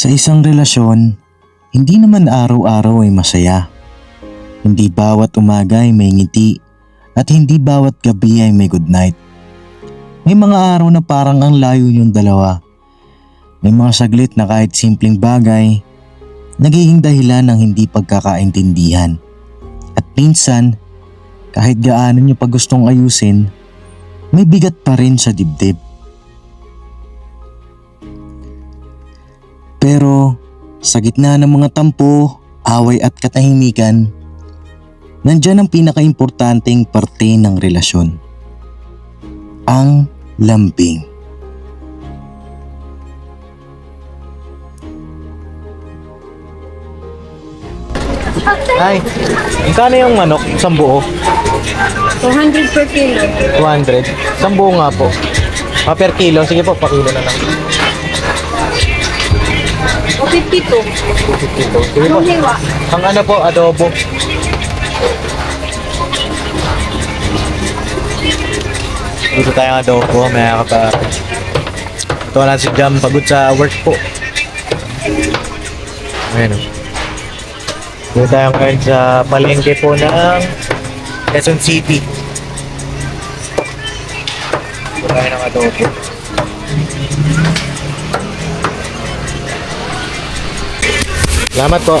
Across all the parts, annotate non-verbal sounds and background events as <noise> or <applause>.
Sa isang relasyon, hindi naman araw-araw ay masaya. Hindi bawat umaga ay may ngiti at hindi bawat gabi ay may good night. May mga araw na parang ang layo yung dalawa. May mga saglit na kahit simpleng bagay, nagiging dahilan ng hindi pagkakaintindihan. At minsan, kahit gaano nyo pa gustong ayusin, may bigat pa rin sa dibdib. Sa gitna ng mga tampo, away at katahimikan, nandyan ang pinakaimportanteng parte ng relasyon. Ang lambing. Ay, magkano yung manok? Isang buo? 200 per kilo. 200. Isang buo nga po. Ah, per kilo. Sige po, pakilo na lang. O 52. 52. Sige po. Yung hiwa. Ang ano po, adobo. Dito tayong adobo, may kapa. Ito na si Jam, pagod sa work po. Ayan o. Dito tayo ngayon sa palengke po ng Quezon City. Dito tayo ng adobo. Salamat po.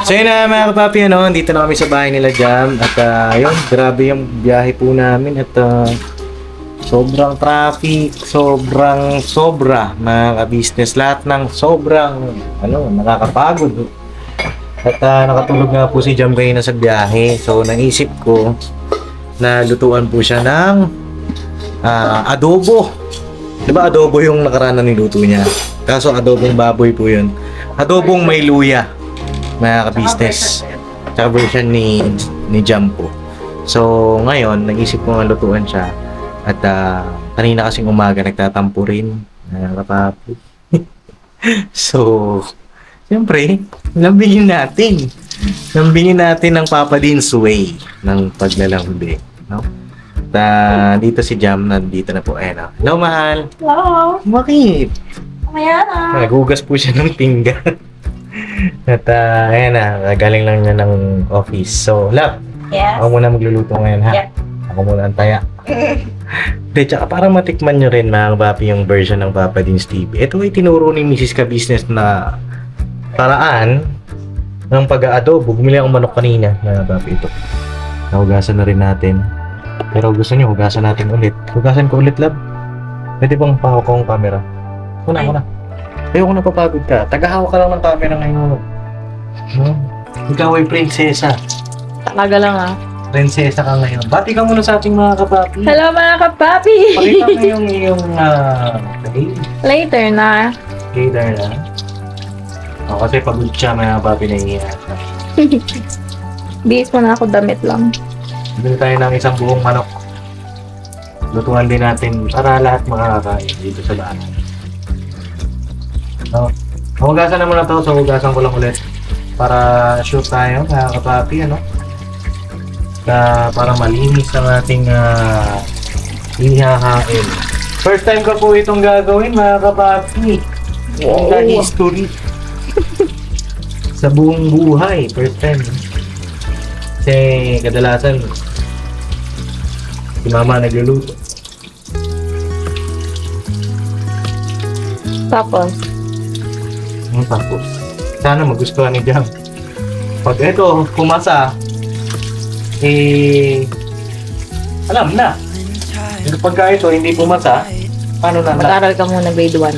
So yun na mga kapapi, ano, dito na kami sa bahay nila Jam at uh, yun, grabe yung biyahe po namin at ah, sobrang traffic, sobrang sobra mga ka-business, lahat ng sobrang ano, nakakapagod. At ah, nakatulog nga po si Jam kayo na sa biyahe, so naisip ko na lutuan po siya ng ah, adobo. Di ba adobo yung nakaraan na niluto niya? Kaso adobong baboy po yun. Adobong may luya mga ka-business. Tsaka version ni, ni Jam po. So, ngayon, nag-isip ko nga lutuan siya. At ah, kanina kasing umaga, nagtatampo rin. Mga kapapi. <laughs> so, siyempre, lambingin natin. Lambingin natin ang Papa Din's way ng paglalambing. No? At ah, dito si Jam, nandito na po. Ayan, oh. Hello, mahal. Hello. Bakit? Mamaya na. Naghugas po siya ng pinggan. <laughs> At uh, ayan na, galing lang niya ng office. So, love, Yes. ako muna magluluto ngayon ha. Yeah. Ako muna ang taya. <laughs> De, tsaka para matikman nyo rin mga papi yung version ng Papa Din's TV. Ito ay tinuro ni Mrs. Ka Business na paraan ng pag-aadobo. Bumili akong manok kanina mga papi ito. Nahugasan na rin natin. Pero gusto nyo, hugasan natin ulit. Hugasan ko ulit, love. Pwede bang pahawak ko ang camera? Una, Ay. una. Ayoko napapagod ka. Tagahawak ka lang ng camera ngayon. Hmm? Ikaw ay prinsesa. Talaga lang ah. Prinsesa ka ngayon. Bati ka muna sa ating mga kapapi. Hello mga kapapi. Pakita mo yung <laughs> iyong uh, Later na. later na. O, kasi pagod siya mga kapapi na iiyak. <laughs> Bihis mo na ako damit lang. Bili tayo ng isang buong manok. Lutuan din natin para lahat makakakain dito sa daan. So, hugasan na muna to. So, hugasan ko lang ulit. Para sure tayo, mga kapapi, ano? Na para malinis ang ating uh, ihahain. First time ko po itong gagawin, mga kapapi. Wow. history. sa buong buhay, first time. Kasi kadalasan, si mama nagluluto. Tapos, Ano tapos? Sana magustuhan ni Jam. Pag ito, pumasa, eh, alam na. Pero pagka ito hindi pumasa, paano na mag-aral ka muna grade 1.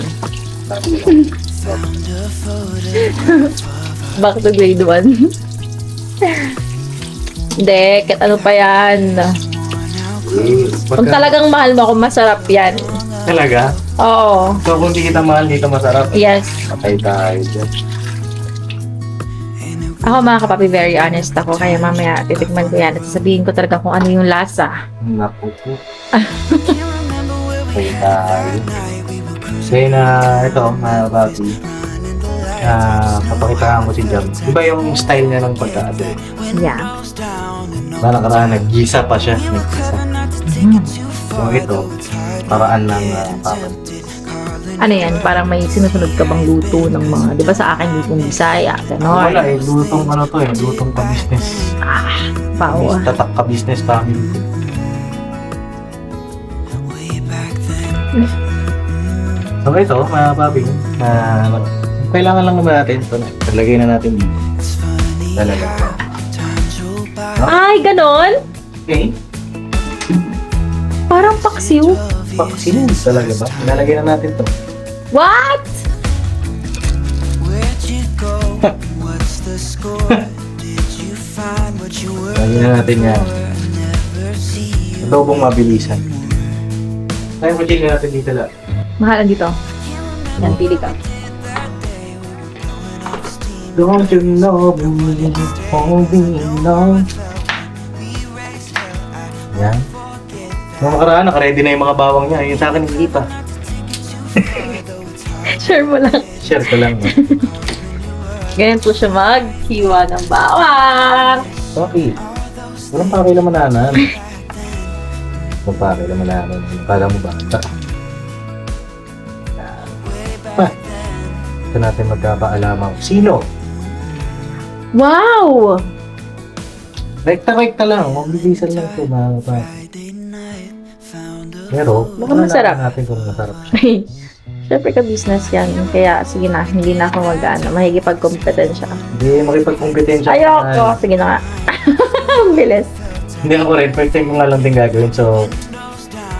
<laughs> Back to grade 1. <laughs> Hindi, kahit ano pa yan. Kung pagka, talagang mahal mo ako, masarap yan. talaga? Oo. So kung di kita mahal, dito masarap. Yes. Patay tayo dyan. Ako mga kapapi, very honest ako. Kaya mamaya titikman ko yan at sasabihin ko talaga kung ano yung lasa. Naku po. Patay tayo. Kaya na ito, mga babi, ah papakitaan ko si Jam. Iba yung style niya ng pagkaado. Yeah. Ba nakaraan, naggisa pa siya. Naggisa. So ito, paraan ng uh, papa. Ano yan? Parang may sinusunod ka bang luto ng mga, di ba sa akin lutong Bisaya, Wala gano'n. eh, lutong ano to eh, lutong ka business. Pao. Tatak ka business family. So ito, mga papi, na kailangan lang naman natin ito. Talagay na natin dito. Talaga. Ay, gano'n? Okay. Parang paksiw. Vaccine talaga ba? Ilalagay na natin to. What? Lagyan na natin yan. Adobong mabilisan. Tayo mo na natin dito lang. Mahalan dito. Yan, pili ka. Don't you know oh me, no. Yan. Nung makaraan, nakaready na yung mga bawang niya. Yung sa akin, hindi pa. <laughs> Share mo lang. Share ko lang. <laughs> Ganyan po siya maghiwa ng bawang. Okay. Walang pakailamananan. Walang pakailamananan. Kala mo ba? Ito. Yan. Pa. Ito natin magkakaalamang. Sino? Wow! Rekta-rekta lang. Mabilisan lang ito mga kapatid. Pero, Mukhang masarap. malalaman natin kung masarap siya. Siyempre ka business yan. Kaya sige na, hindi na ako mag-ano. Mahigipag-kompetensya. Hindi, makipagkompetensya. ka Ayoko. na. Sige na nga. <laughs> Ang bilis. Hindi ako rin. First time ko nga lang din gagawin. So,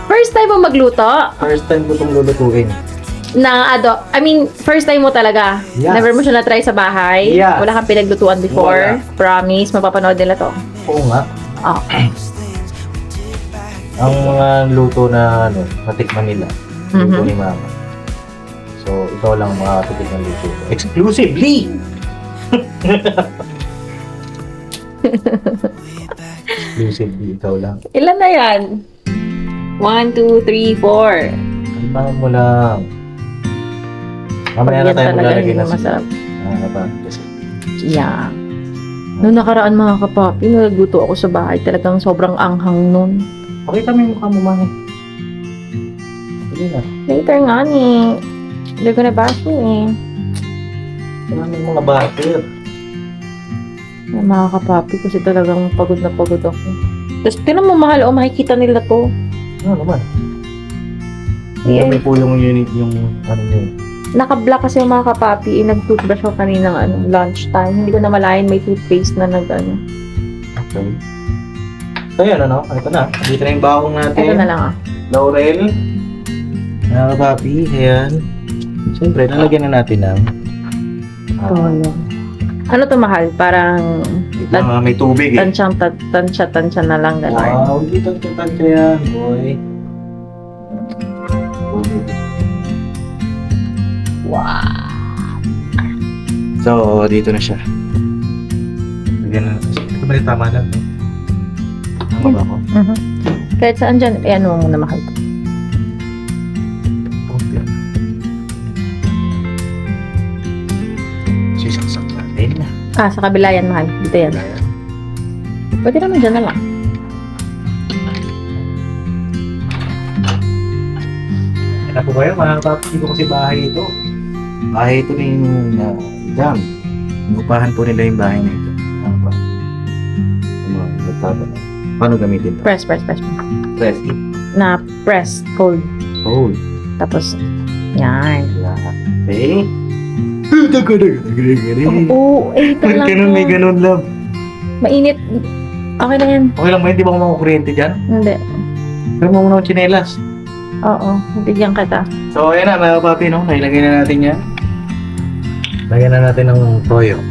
First time mo magluto first time ko itong lulutuin. ng ado. I mean, first time mo talaga. Yes. Never mo siya na-try sa bahay. Yes. Wala kang pinaglutuan before. Wala. Promise, mapapanood nila to. Oo nga. Oh. <clears throat> Ang mga luto na ano, natikman nila. Luto Mhm. ni mama. So, ikaw lang makakatikit ng luto. ko. Exclusively! Exclusively, ikaw lang. Ilan na yan? One, two, three, four. Kalmahan mo lang. Mamaya na Yan tayo talaga maglalagay hindi ng na masarap. Ah, ba? Kasi, Yeah. Noong nakaraan mga kapapi, nagluto ako sa bahay. Talagang sobrang anghang nun. Pakita mo yung mukha mo, Mami. Sige na. Later nga ni. Hindi ko na bash mo eh. Marami mga. Ay, mga kapapi kasi talagang pagod na pagod ako. Tapos tinan mo mahal, oh makikita nila to. Ano naman? Yeah. May po yung unit, yung ano yun. Naka-black kasi yung mga kapapi, eh, nag-toothbrush ako kaninang ano, lunchtime. Hindi ko na malayan may toothpaste na nag ano. Okay. So yun, ano? Ito na. Dito na yung bawang natin. Ito na lang ah. Laurel. Mga kapapi, ayan. Siyempre, lalagyan na natin ng ah, Toyo. Ano to mahal? Parang tan mga may tubig eh. tansyang tan tansya tansya na lang gano'n. Wow, hindi tansya-tansya yan, boy. Wow. So, dito na siya. Lagyan na. Ito ba yung tama lang? no? Tama ba ako? Mhm. Kahit saan dyan, eh ano mo muna mahal. Okay. Sisaksak natin. Ah, sa kabila yan mahal. Dito yan. Pwede naman dyan na lang. Ano po kayo? Kapatid ko kasi bahay ito. Bahay ito ni uh, Jam. Inupahan po nila yung bahay na ito. Ano ba? Ano? Nagtatanong. Paano gamitin ito? Press, press, press. Press. Na press, hold. Hold. Tapos, yan. Okay. Dago. Oo, eh, ito lang. Ganun, may to. ganun lang. Mainit. Okay na yan. Okay lang ba? Hindi ba ako makakuryente dyan? Hindi. Pero mo muna ng chinelas. Oo, bigyan kita. So, ayan na, mga papi, no? Nailagay na natin yan. Lagyan na natin ng toyo.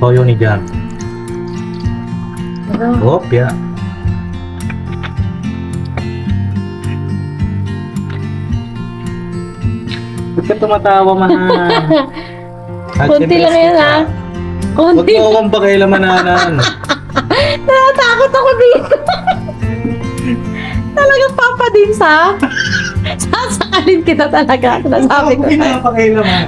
Toyo ni Jam. Pero, Opya. Ba't ka tumatawa, mahal? Konti lang yan, ha? Huwag konti. mo akong pakialamananan. <laughs> Natatakot ako dito. Talagang papa din sa. Sasakalin kita talaga. Nasabi ko. Huwag pinapakialaman.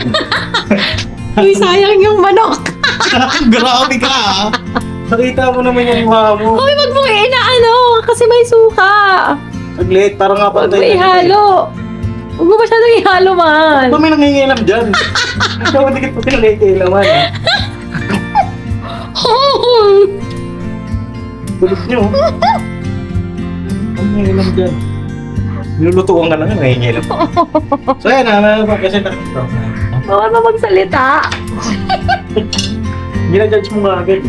<laughs> Uy, sayang yung manok. <laughs> Grabe ka, ha? Nakita mo naman yung mukha mo. Uy, wag mong inaano. Kasi may suka. Saglit, parang nga Huwag mo ihalo. Huwag mo masyadong ihalo, mahal. Ba may nangingilam dyan? <laughs> Ikaw, hindi kita pinangikilaman. Tulog <laughs> nyo. Ang nangingilam dyan. Nilulutuan ka na nga, nangingilam. So yan, na ba kasi nakita. Bawal mo magsalita. Ginajudge mo nga agad.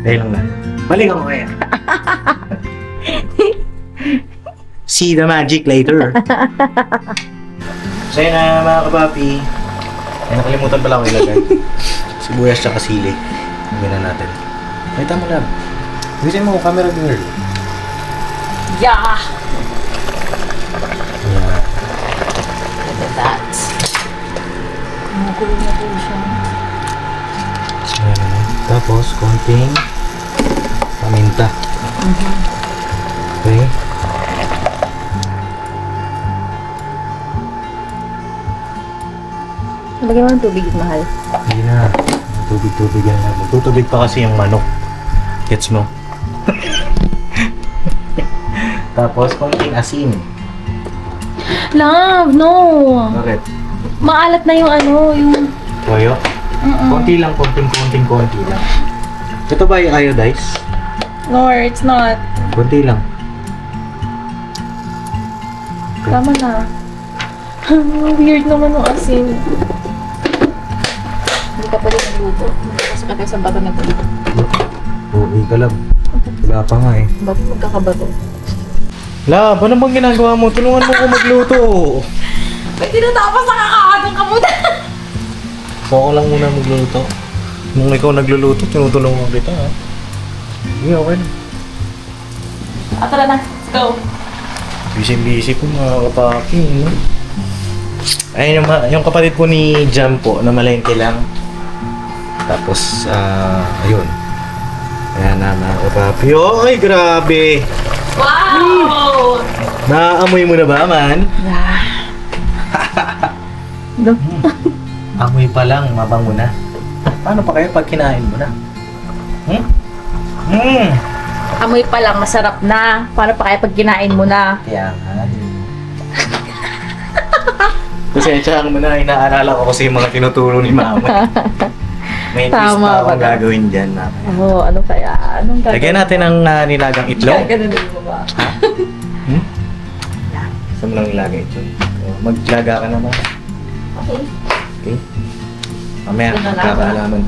Dahil lang na. Balik ako kaya. <laughs> See the magic later. <laughs> so yun na mga kapapi. Ay, nakalimutan pala ako ilagay. <laughs> Sibuyas tsaka sili. Lagyan na natin. Ay, tama lang. Bisin mo, camera girl. Yeah. Yeah. Look at that. Magulo na po siya. Ayan. Tapos, konting paminta. Okay. Lagyan mo ng tubig, mahal. Hindi na. Tubig-tubig yan lang. Magtutubig pa kasi yung manok. Gets mo? <laughs> Tapos, konting asin. Love, no. Bakit? Maalat na yung ano, yung... Toyo? Mm-mm. Konti lang, konting, konting, konti lang. Ito ba yung iodize? No, it's not. Konti lang. Tama na. <laughs> Weird naman yung asin. Hindi ka pala nagluto. Tapos ka sa bato na tubig. Uwi ka lang. Wala pa nga eh. Ba't magkakabato? Lab, ano bang ginagawa mo? Tulungan mo ko magluto. May tinatapos na kakakadong ka muna. So, ako lang muna magluluto. Nung ikaw nagluluto, tinutulungan kita ha. Sige, okay na. Ah, tara na. Let's go. Busy-busy po mga kapaki. No? Ayun yung, ma- yung kapatid po ni Jam po, na malengke lang. Tapos, ah, ayun. Ayan na mga kapapi. Oh, ay, grabe! Wow! Naamoy mo na ba, man? Go. <laughs> Amoy pa lang, mabango na. Paano pa kaya pag kinain mo na? Hmm? Hmm! Amoy pa lang, masarap na. Paano pa kaya pag kinain mo na? Kaya nga. <laughs> Pasensya mo na, inaalala ko kasi yung mga tinuturo ni mama. <laughs> May twist Tama pa akong gagawin dyan. Mama. Oh, ano kaya? Anong gagawin? Lagyan natin ng ah, nilagang itlog. Gaganon mo ba? <laughs> Hmm? Saan mo lang nilagay ito? Oh, Maglaga ka naman. Okay. Okay? Mamaya, na lang. magkakaalaman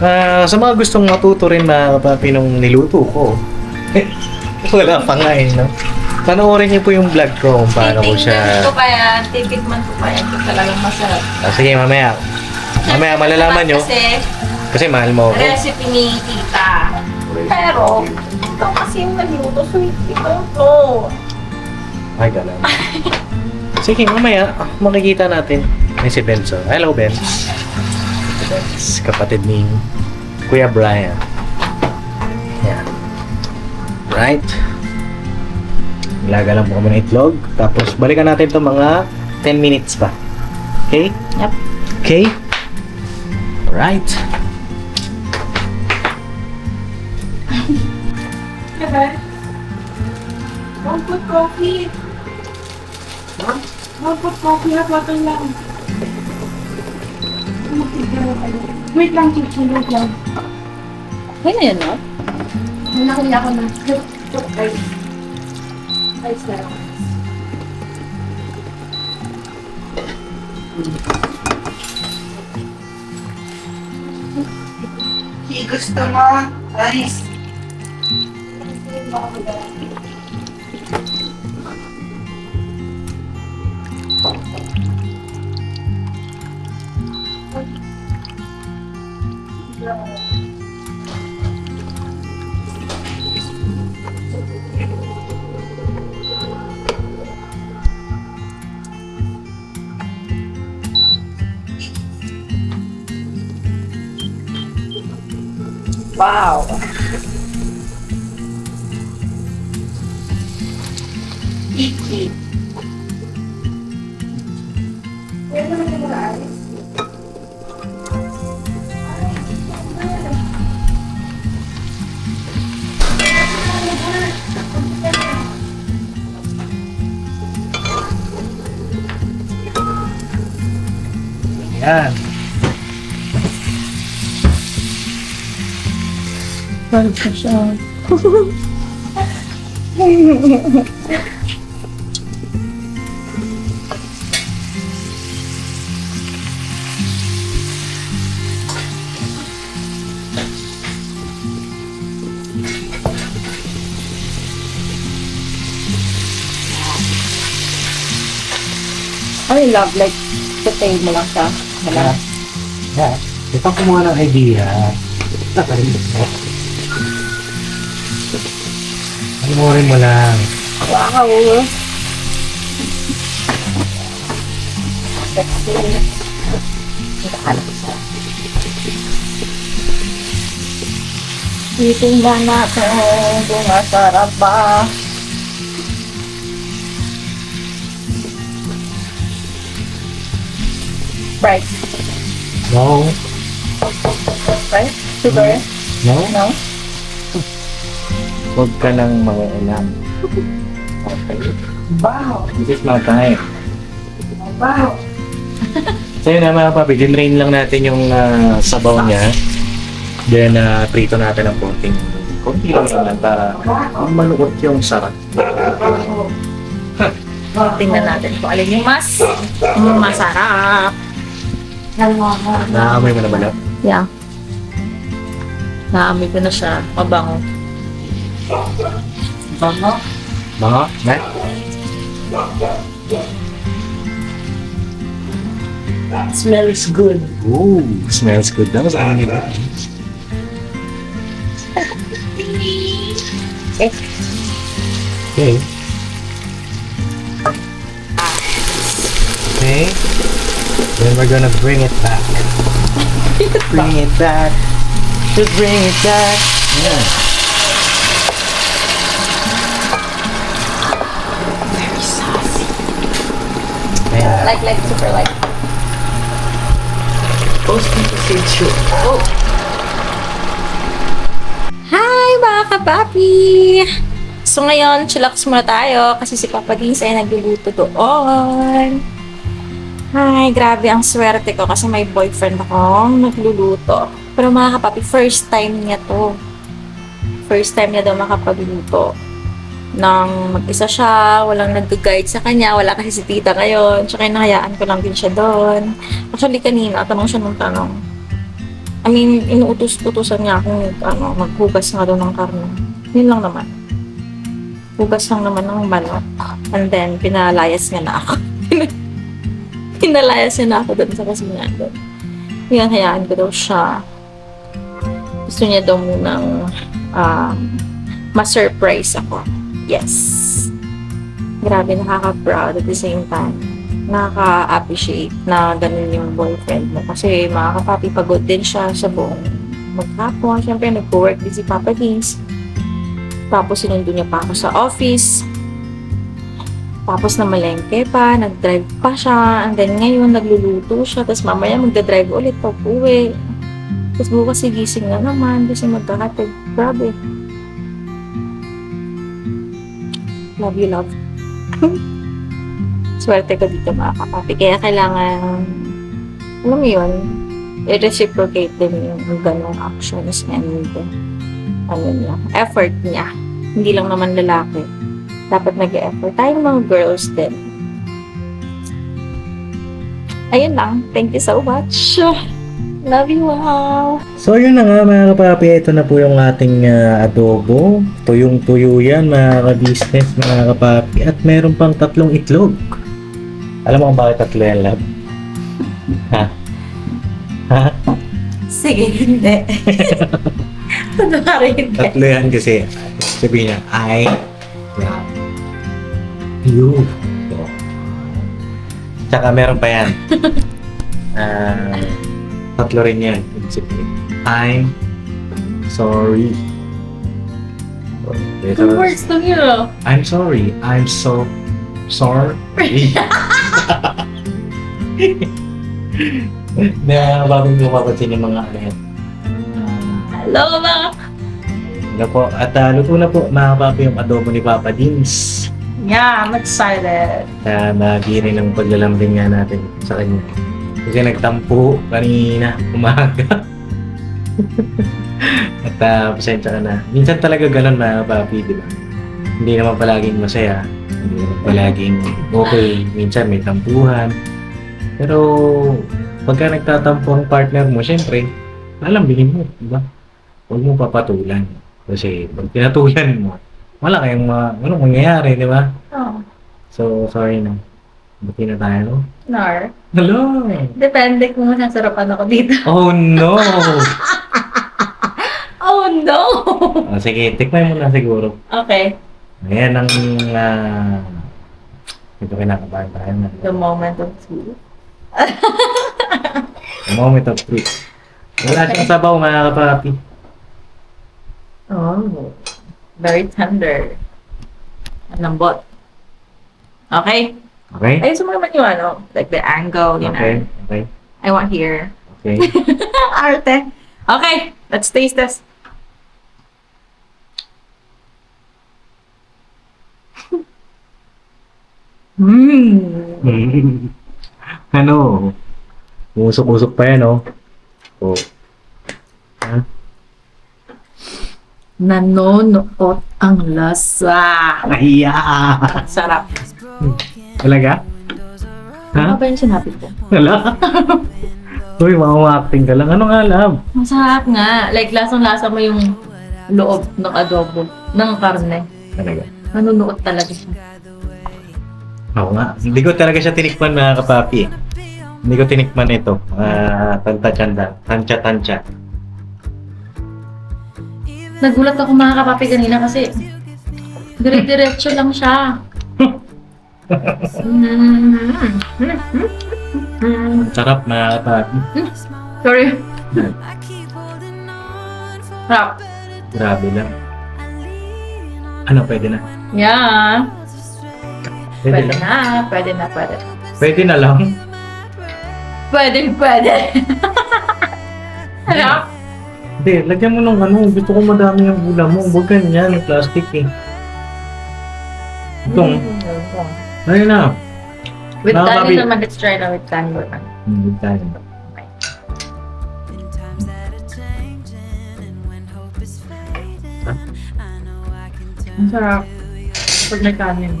Ah, sa mga gustong matuto rin mga kapapi nung niluto ko. <laughs> Wala pa nga eh, no? Panoorin niyo po yung vlog ko kung paano ko siya... Titikman ko pa yan. Titikman ko pa yan. Ito talagang masarap. Ah, sige, mamaya. Mamaya malalaman nyo. Kasi Kasi mahal mo ako. recipe ni tita. Pero, ito kasi yung nalimuto. So, hindi ko to. Ay, ganun. <laughs> Sige, mamaya, makikita natin. May si Benzo. Hello, Benz. Benz, kapatid ni Kuya Brian. Yan. Right. Ilaga lang po kami ng itlog. Tapos, balikan natin to mga 10 minutes pa. Okay? Yep. Okay? Alright. Diba? Don't put coffee. Don't put coffee. Hot water lang. Wait lang, chichi, wait lang. Okay na yan, no? Nakuli ako ng ice. Ice na lang. Gusto mo? Ice. Wow. Yan. Balik na siya. Ay, love, like, tatayin mo lang siya. Wala. Yan. Ito kumuha ng idea. Nakalimutan mo. Alimurin mo lang. Wow! Sexy. Nakakalap siya. Titingnan natin kung masarap ba. Right. No. Right? Sugar? No? No? Huwag ka nang mangialam. Okay. <laughs> Wow! This is my time. Wow! <laughs> So yun na mga papi, dinrain lang natin yung ah, sabaw niya. Then, uh, prito natin ng konting konti lang naman para malukot yung sarap. <laughs> Tingnan natin kung alin yung mas masarap. Naamoy mo na ba na? Yeah. Naamoy ko na siya. Mabango. Bango? Mga? Na? Smells good. Ooh, smells good daw. Saan nila? <laughs> Eh, Okay. Okay. Then we're gonna bring it back. bring it back. Just bring it back. Yeah. Ayan. like, like, super like. Oh. Hi mga kapapi! So ngayon, chillax muna tayo kasi si Papa Dins ay nagluluto doon. Ay, grabe ang swerte ko kasi may boyfriend akong nagluluto. Pero mga kapapi, first time niya to. First time niya daw makapagluto. Nang mag-isa siya, walang nag-guide sa kanya, wala kasi si tita ngayon. Tsaka inahayaan ko lang din siya doon. Actually, kanina, tanong siya ng tanong. I mean, inuutos-utusan niya akong ano, maghugas nga doon ng karne. Yun lang naman. Hugas lang naman ng manok. And then, pinalayas niya na ako. <laughs> pinalayas niya na ako doon sa kusina doon. Yun, hayaan ko daw siya. Gusto niya daw munang um, ma-surprise ako. Yes. Grabe, nakaka-proud at the same time. Nakaka-appreciate na ganun yung boyfriend mo. Kasi mga kapapi, pagod din siya sa buong maghapon. Siyempre, nag-work din si Papa Dins. Tapos, sinundo niya pa ako sa office. Tapos, namalengke pa. Nag-drive pa siya. And then, ngayon, nagluluto siya. Tapos, mamaya, magdadrive ulit pag uwi. Tapos, bukas, sigising na naman. Kasi magkakatid. Grabe. Love you, love. <laughs> Swerte ko dito mga kapapi. Kaya kailangan, alam mo yun, i-reciprocate din yung ganong actions and ano niya, effort niya. Hindi lang naman lalaki. Dapat nag-effort. Tayong mga girls din. Ayun lang. Thank you so much. Love you all. So yun na nga mga kapapi, ito na po yung ating ah, adobo. Tuyong-tuyo yan mga ka-business mga kapapi. At meron pang tatlong itlog. Alam mo kung bakit tatlo yan, love? ha? Ha? Sige, hindi. <laughs> Ano ka rin? Tatlo yan kasi sabihin niya, I love you. So, Tsaka meron pa yan. <laughs> Ah, tatlo rin yan. I'm sorry. So, ito, Two words lang yun, oh. I'm sorry. I'm so sorry. na bagong mapapansin yung mga ano yan. Hello, mga Ano po, at ah, luto na po mga papi yung adobo ni Papa Dins. Yeah, I'm excited. na nagiri ng paglalambing nga natin sa kanya. Kasi nagtampo kanina, umaga. <laughs> At uh, pasensya ka na. Minsan talaga ganun mga papi, di ba? Hindi naman palaging masaya. Hindi naman palaging okay. Minsan may tampuhan. Pero pagka nagtatampo ang partner mo, syempre, lalambingin mo, di ba? Huwag mo papatulan. Kasi pag pinatulan mo, wala kayong ma ano mangyayari, di ba? Oh, So, sorry na. Buti na tayo, no? nar. Hello! Depende kung nasarapan ako dito. Oh, no! <laughs> Oh no! Ah, sige, tikman mo na siguro. Okay, Ayan ang... Uh, ito kinakabahan tayo na. the moment of truth. <laughs> The moment of truth. Wala siyang sabaw, mga kapapi. Oh, very tender. Ang lambot. Okay. Okay? Ayusin mo naman yung ano, like the angle, you Okay, know. okay, I want here. okay. <laughs> Arte. Okay, let's taste this. Mmm. <laughs> <laughs> ano? Usok-usok pa yan, oh. Oh. Ha? Nanonoot ang lasa. Ahiya! Ang sarap. Talaga? Ha? Ano ba yung sinabi ko? Wala? <laughs> Uy, acting ka lang. Ano nga alam? Ang sarap nga. Like, lasang-lasa mo yung loob ng adobo, ng karne. Talaga. Nanunuot talaga siya. Oo nga. Hindi ko talaga siya tinikman mga kapapi. Hindi ko tinikman ito. Ah, tanta-tanda. Tansya-tansya. Nagulat ako mga kapapi kanina kasi dire-diretso lang siya. Ang <laughs> sarap mga kapapi. Sorry. Sarap. Grabe lang. Ano, pwede na? Yeah. Pwede, Pwede lang. na. Pwede na, pwede. Pwede na lang. Pwede, pwede. <laughs> Sarap. Hindi, lagyan mo ng ano. Gusto ko madami yung gula mo. Huwag ganyan. Plastic eh. Itong, ayun na. With tango kapi- naman, let's try na with tango naman. Hmm, with tayo. In times that are changing and when hope is fading, I know I can turn Ang sarap. Pag may kanin.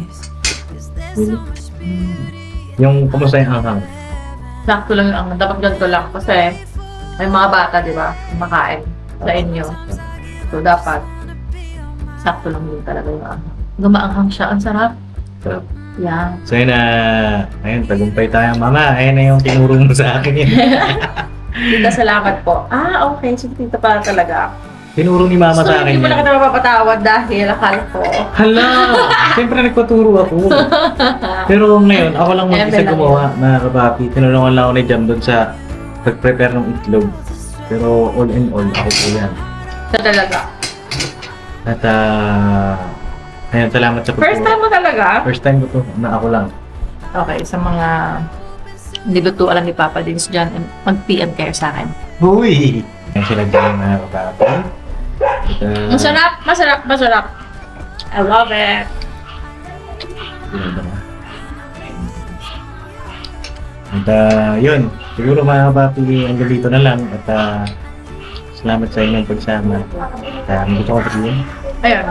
Beauty Yung kumusta yung anghang? Sakto lang yung ang dapat ganito lang kasi may mga bata, di ba, kumakain sa inyo. So, dapat sakto lang din talaga yung anghang. Gumaanghang siya. Ang sarap. Sarap. Yan. So yun na, ayun, tagumpay tayo. Mama, ayun na yung tinuro mo sa akin yun. <laughs> Tita, salamat po. Ah, okay. So, tita pala talaga. tinuro ni mama so, sa akin hindi mo na kita mapapatawad dahil akala ko. Hala! Siyempre nagpaturo ako. <laughs> Pero ngayon, ako lang mag-isa gumawa, mga kapapi. Tinulungan lang ako ni Jam doon sa pag-prepare ng itlog. Pero all in all, ako po yan. Siya talaga. At ah, ayun, salamat sa First time mo talaga? First time ko to, na ako lang. Okay, sa mga hindi luto alam ni Papa Dins dyan, mag-PM kayo sa akin. Huy! Ayun sila dyan, mga kapapi. At, ah, Masarap, masarap, masarap. I love it. Yun? At ah, yun, siguro mga kapapi, hanggang dito na lang. At ah, salamat sa inyong pagsama. At uh, gusto ko sabihin, Ayan.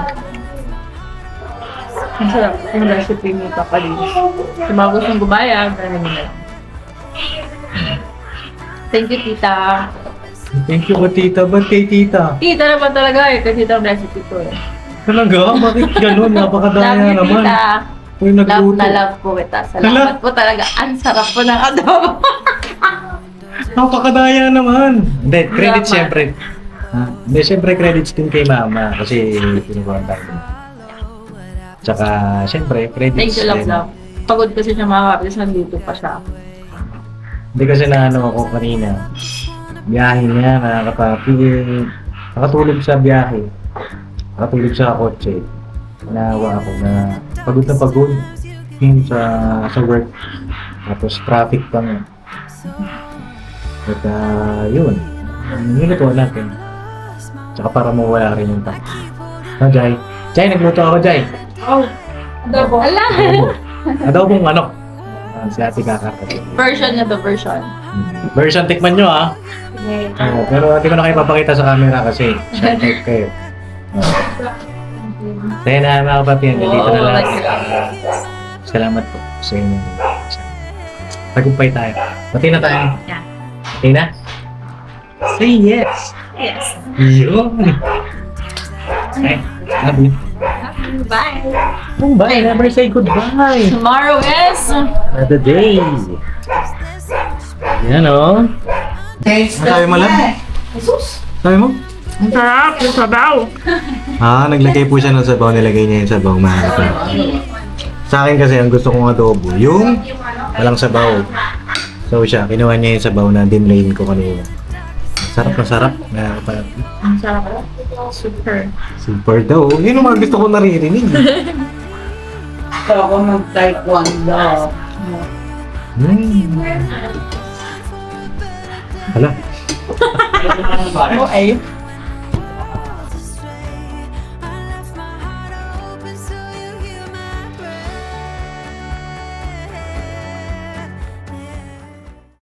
Ang sarap yung recipe ni Papa mga gustong gumaya, gano'n nyo na lang. Thank you, tita. thank you ka tita, ba't kay tita? Tita naman talaga eh, kasi ito ang recipe ko eh. Talaga? Bakit ganun? Love Napakadaya you, naman. tita. Uy, Love na love po kita. Salamat po talaga. Ang sarap po ng adobo. <laughs> Napakadaya naman. Hindi, credit Salamat. syempre. Ha? Hindi, syempre credits din kay mama kasi pinukuhan tayo. Tsaka, syempre, credits Thank you, love, din. love. Pagod kasi siya mga kapatid, nandito pa siya. Hindi kasi naano ako kanina. Biyahe niya, mga kapapi. Nakatulog sa biyahe. Nakatulog sa kotse. Nawa ako na pagod na pagod yun sa sa work. Tapos traffic pa nga. At ah, yun. Niluto natin. Tsaka para mawala rin yung takot. No, Jai? Jai, nagluto ako, Jai. Oh, adobo. Ala! Adobo. Adobong manok. Ah, si ate kakapatid. Version na to, version. Version, tikman nyo ah. Oo, pero hindi ko na kayo papakita sa camera kasi <laughs> shy type kayo. <laughs> Kaya na mga kapatid, dito na lang. Salamat po sa inyo. Tagumpay tayo. Pati na tayo. Yeah. Pati na? Say yes. Yes. Yun. Okay. Love you. Bye. Oh, bye. Never say goodbye. Tomorrow is... Another day. Yan o. Taste Sabi mo lang? Jesus! Sabi mo? Ang sarap, yung sabaw. Ah, naglagay po siya ng sabaw. Nilagay niya yung sabaw. Mahal pa. Sa akin kasi, ang gusto kong adobo, yung walang sabaw. So siya, kinuha niya yung sabaw na dinlayin ko kanina. Sarap na sarap. Mga kapatid. Ang sarap. Super. Super daw. Yun ang mga gusto ko naririnig. Gusto ako mag-taekwondo. Hmm. Hala. Oh, ay.